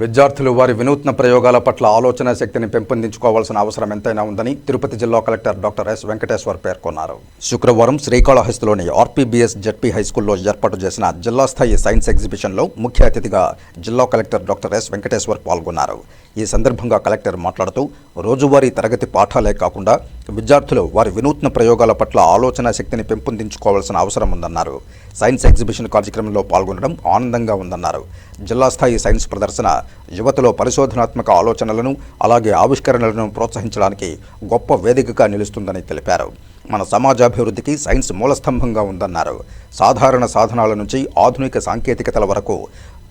విద్యార్థులు వారి వినూత్న ప్రయోగాల పట్ల ఆలోచన శక్తిని పెంపొందించుకోవాల్సిన అవసరం ఎంతైనా ఉందని తిరుపతి జిల్లా కలెక్టర్ డాక్టర్ ఎస్ వెంకటేశ్వర్ పేర్కొన్నారు. శుక్రవారం శ్రీకాళహస్తిలోని ఆర్పీబీఎస్ జడ్పీ హైస్కూల్లో ఏర్పాటు చేసిన జిల్లా స్థాయి సైన్స్ ఎగ్జిబిషన్లో ముఖ్య అతిథిగా జిల్లా కలెక్టర్ డాక్టర్ ఎస్ వెంకటేశ్వర్ పాల్గొన్నారు. ఈ సందర్భంగా కలెక్టర్ మాట్లాడుతూ రోజువారీ తరగతి పాఠాలే కాకుండా విద్యార్థులు వారి వినూత్న ప్రయోగాల పట్ల ఆలోచన శక్తిని పెంపొందించుకోవాల్సిన అవసరం ఉందన్నారు. సైన్స్ ఎగ్జిబిషన్ కార్యక్రమంలో పాల్గొనడం ఆనందంగా ఉందన్నారు. జిల్లా స్థాయి సైన్స్ ప్రదర్శన యువతలో పరిశోధనాత్మక ఆలోచనలను అలాగే ఆవిష్కరణలను ప్రోత్సహించడానికి గొప్ప వేదికగా నిలుస్తుందని తెలిపారు. మన సమాజాభివృద్ధికి సైన్స్ మూలస్తంభంగా ఉందన్నారు. సాధారణ సాధనాల నుంచి ఆధునిక సాంకేతికతల వరకు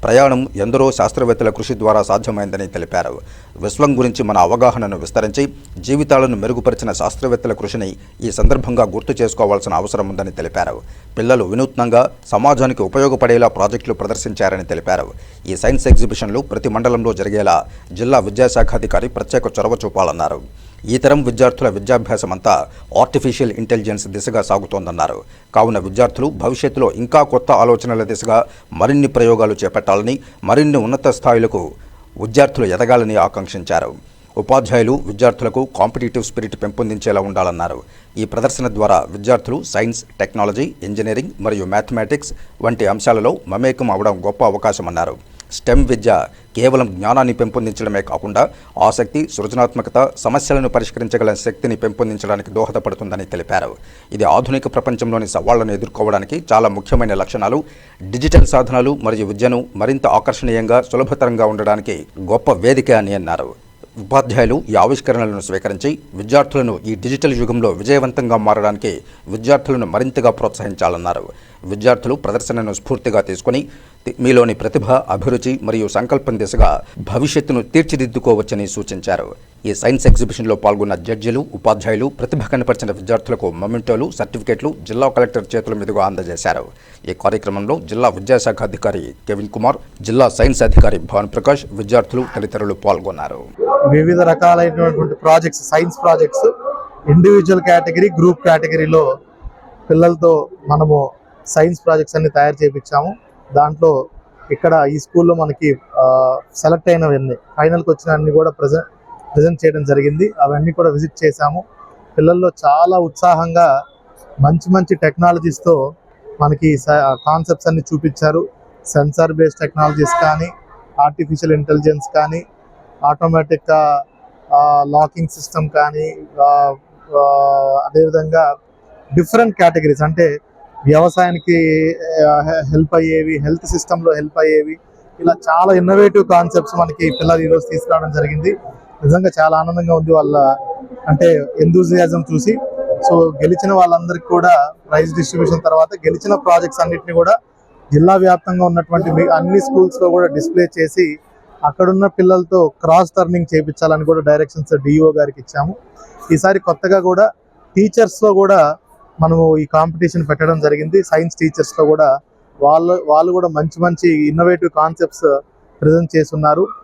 ప్రయాణం ఎందరో శాస్త్రవేత్తల కృషి ద్వారా సాధ్యమైందని తెలిపారు. విశ్వం గురించి మన అవగాహనను విస్తరించి జీవితాలను మెరుగుపరిచిన శాస్త్రవేత్తల కృషిని ఈ సందర్భంగా గుర్తు చేసుకోవాల్సిన అవసరం ఉందని తెలిపారు. పిల్లలు వినూత్నంగా సమాజానికి ఉపయోగపడేలా ప్రాజెక్టులు ప్రదర్శించారని తెలిపారు. ఈ సైన్స్ ఎగ్జిబిషన్లు ప్రతి మండలంలో జరిగేలా జిల్లా విద్యాశాఖాధికారి ప్రత్యేక చొరవ చూపాలన్నారు. ఈ తరం విద్యార్థుల విద్యాభ్యాసం అంతా ఆర్టిఫిషియల్ ఇంటెలిజెన్స్ దిశగా సాగుతోందన్నారు. కావున విద్యార్థులు భవిష్యత్తులో ఇంకా కొత్త ఆలోచనల దిశగా మరిన్ని ప్రయోగాలు చేపట్టాలని మరిన్ని ఉన్నత స్థాయిలకు విద్యార్థులు ఎదగాలని ఆకాంక్షించారు. ఉపాధ్యాయులు విద్యార్థులకు కాంపిటేటివ్ స్పిరిట్ పెంపొందించేలా ఉండాలన్నారు. ఈ ప్రదర్శన ద్వారా విద్యార్థులు సైన్స్ టెక్నాలజీ ఇంజనీరింగ్ మరియు మ్యాథమెటిక్స్ వంటి అంశాలలో మమేకం అవడం గొప్ప అవకాశమన్నారు. స్టెమ్ విద్య కేవలం జ్ఞానాన్ని పెంపొందించడమే కాకుండా ఆసక్తి సృజనాత్మకత సమస్యలను పరిష్కరించగల శక్తిని పెంపొందించడానికి దోహదపడుతుందని తెలిపారు. ఇది ఆధునిక ప్రపంచంలోని సవాళ్ళను ఎదుర్కోవడానికి చాలా ముఖ్యమైన లక్షణాలు. డిజిటల్ సాధనాలు మరియు విద్యను మరింత ఆకర్షణీయంగా సులభతరంగా ఉండడానికి గొప్ప వేదిక అని అన్నారు. ఉపాధ్యాయులు ఈ ఆవిష్కరణలను స్వీకరించి విద్యార్థులను ఈ డిజిటల్ యుగంలో విజయవంతంగా మారడానికి విద్యార్థులను మరింతగా ప్రోత్సహించాలన్నారు. విద్యార్థులు ప్రదర్శనను స్ఫూర్తిగా తీసుకుని మీలోని ప్రతిభ అభిరుచి మరియు సంకల్పం దిశగా భవిష్యత్తును తీర్చిదిద్దుకోవచ్చని సూచించారు. ఈ సైన్స్ ఎగ్జిబిషన్లో పాల్గొన్న జడ్జిలు ఉపాధ్యాయులు ప్రతిభ కనపరిచిన విద్యార్థులకు మొమెంటోలు సర్టిఫికెట్లు జిల్లా కలెక్టర్ చేతుల మీదుగా అందజేశారు. ఈ కార్యక్రమంలో జిల్లా విద్యాశాఖ అధికారి కెవిన్ కుమార్ జిల్లా సైన్స్ అధికారి భాను ప్రకాష్ విద్యార్థులు తదితరులు పాల్గొన్నారు. వివిధ రకాలైనటువంటి projects science projects individual category group కేటగిరీలో పిల్లలతో మనము సైన్స్ ప్రాజెక్ట్స్ అన్ని తయారు చేయించాము దాంట్లో ఇక్కడ ఈ స్కూల్లో మనకి సెలెక్ట్ అయినవన్నీ ఫైనల్కి వచ్చిన అన్ని కూడా ప్రజెంట్ ప్రజెంట్ చేయడం జరిగింది. అవన్నీ కూడా విజిట్ చేశాము. పిల్లల్లో చాలా ఉత్సాహంగా మంచి మంచి టెక్నాలజీస్తో మనకి కాన్సెప్ట్స్ అన్ని చూపించారు. సెన్సార్ బేస్డ్ టెక్నాలజీస్ కానీ ఆర్టిఫిషియల్ ఇంటెలిజెన్స్ కానీ ఆటోమేటిక్ లాకింగ్ సిస్టమ్ కానీ అదేవిధంగా డిఫరెంట్ కేటగిరీస్ అంటే వ్యవసాయానికి హెల్ప్ అయ్యేవి హెల్త్ సిస్టంలో హెల్ప్ అయ్యేవి. ఇలా చాలా ఇన్నోవేటివ్ కాన్సెప్ట్స్ మనకి పిల్లలు ఈరోజు తీసుకురావడం జరిగింది. నిజంగా చాలా ఆనందంగా ఉంది వాళ్ళ అంటే ఎంతూజియాజం చూసి. సో గెలిచిన వాళ్ళందరికీ కూడా ప్రైజ్ డిస్ట్రిబ్యూషన్ తర్వాత గెలిచిన ప్రాజెక్ట్స్ అన్నిటిని కూడా జిల్లా వ్యాప్తంగా ఉన్నటువంటి అన్ని స్కూల్స్లో కూడా డిస్ప్లే చేసి అక్కడున్న పిల్లలతో క్రాస్ టర్నింగ్ చేయించాలని కూడా డైరెక్షన్స్ డిఓ గారికి ఇచ్చాము. ఈసారి కొత్తగా కూడా టీచర్స్లో కూడా మనము ఈ కాంపిటీషన్ పెట్టడం జరిగింది. సైన్స్ టీచర్స్లో కూడా వాళ్ళు వాళ్ళు కూడా మంచి మంచి ఇన్నోవేటివ్ కాన్సెప్ట్స్ ప్రజెంట్ చేస్తున్నారు.